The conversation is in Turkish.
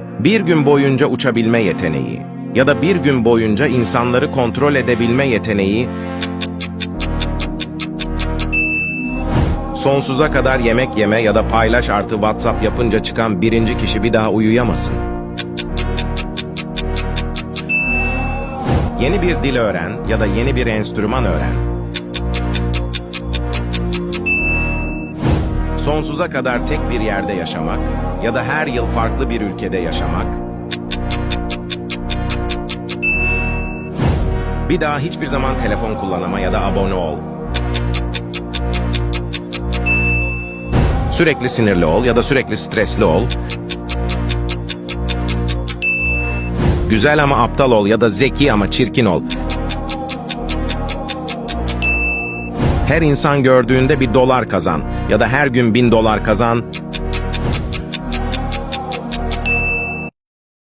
Bir gün boyunca uçabilme yeteneği ya da bir gün boyunca insanları kontrol edebilme yeteneği sonsuza kadar yemek yeme ya da paylaş artı WhatsApp yapınca çıkan birinci kişi bir daha uyuyamasın. Yeni bir dil öğren ya da yeni bir enstrüman öğren. Sonsuza kadar tek bir yerde yaşamak ya da her yıl farklı bir ülkede yaşamak. Bir daha hiçbir zaman telefon kullanama ya da abone ol. Sürekli sinirli ol ya da sürekli stresli ol. Güzel ama aptal ol ya da zeki ama çirkin ol. Her insan gördüğünde bir dolar kazan ya da her gün bin dolar kazan